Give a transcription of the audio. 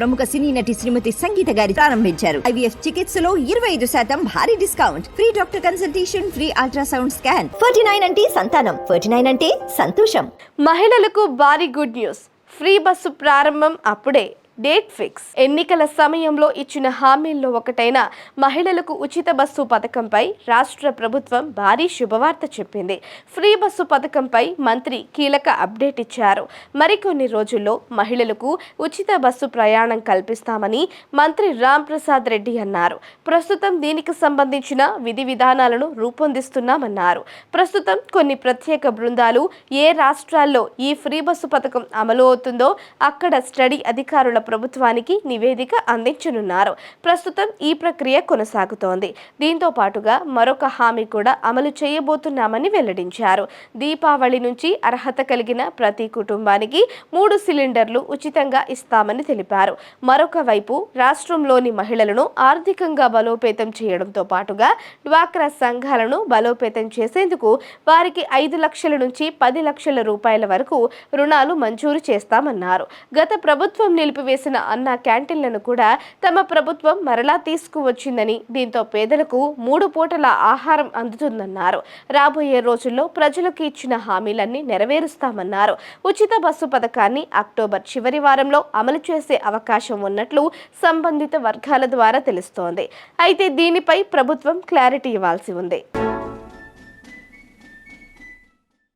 ప్రముఖ సినీ నటి శ్రీమతి సంగీత గారి ప్రారంభించారు. ఐవీఎఫ్ చికిత్సలో ఇరవై ఐదు శాతం భారీ discount. Free doctor consultation free ultrasound scan. Forty nine అంటే సంతానం. ఫోర్టీ నైన్ అంటే సంతోషం. మహిళలకు భారీ గుడ్ న్యూస్. ఫ్రీ బస్సు ప్రారంభం అప్పుడే. Date fix. ఎన్నికల సమయంలో ఇచ్చిన హామీల్లో ఒకటైన మహిళలకు ఉచిత బస్సు పథకంపై రాష్ట్ర ప్రభుత్వం భారీ శుభవార్త చెప్పింది. ఫ్రీ బస్సు పథకంపై మంత్రి కీలక అప్డేట్ ఇచ్చారు. మరికొన్ని రోజుల్లో మహిళలకు ఉచిత బస్సు ప్రయాణం కల్పిస్తామని మంత్రి రామ్ ప్రసాద్ రెడ్డి అన్నారు. ప్రస్తుతం దీనికి సంబంధించిన విధి విధానాలను రూపొందిస్తున్నామన్నారు. ప్రస్తుతం కొన్ని ప్రత్యేక బృందాలు ఏ రాష్ట్రాల్లో ఈ ఫ్రీ బస్సు పథకం అమలు అవుతుందో అక్కడ స్టడీ అధికారుల ప్రభుత్వానికి నివేదిక అందించనున్నారు. ప్రస్తుతం ఈ ప్రక్రియ కొనసాగుతోంది. దీంతో పాటుగా మరొక హామీ కూడా అమలు చేయబోతున్నామని వెల్లడించారు. దీపావళి నుంచి అర్హత కలిగిన ప్రతి కుటుంబానికి మూడు సిలిండర్లు ఉచితంగా ఇస్తామని తెలిపారు. మరొక వైపు రాష్ట్రంలోని మహిళలను ఆర్థికంగా బలోపేతం చేయడంతో పాటుగా డ్వాక్రా సంఘాలను బలోపేతం చేసేందుకు వారికి ఐదు లక్షల నుంచి పది లక్షల రూపాయల వరకు రుణాలు మంజూరు చేస్తామన్నారు. గత ప్రభుత్వం నిలిపివేసిన చేసిన అన్న క్యాంటీన్లను కూడా తమ ప్రభుత్వం మరలా తీసుకువచ్చిందని దీంతో పేదలకు మూడు పూటల ఆహారం అందుతుందన్నారు. రాబోయే రోజుల్లో ప్రజలకు ఇచ్చిన హామీలన్నీ నెరవేరుస్తామన్నారు. ఉచిత బస్సు పథకాన్ని అక్టోబర్ చివరి వారంలో అమలు చేసే అవకాశం ఉన్నట్లు సంబంధిత వర్గాల ద్వారా తెలుస్తోంది. అయితే దీనిపై ప్రభుత్వం క్లారిటీ ఇవ్వాల్సి ఉంది.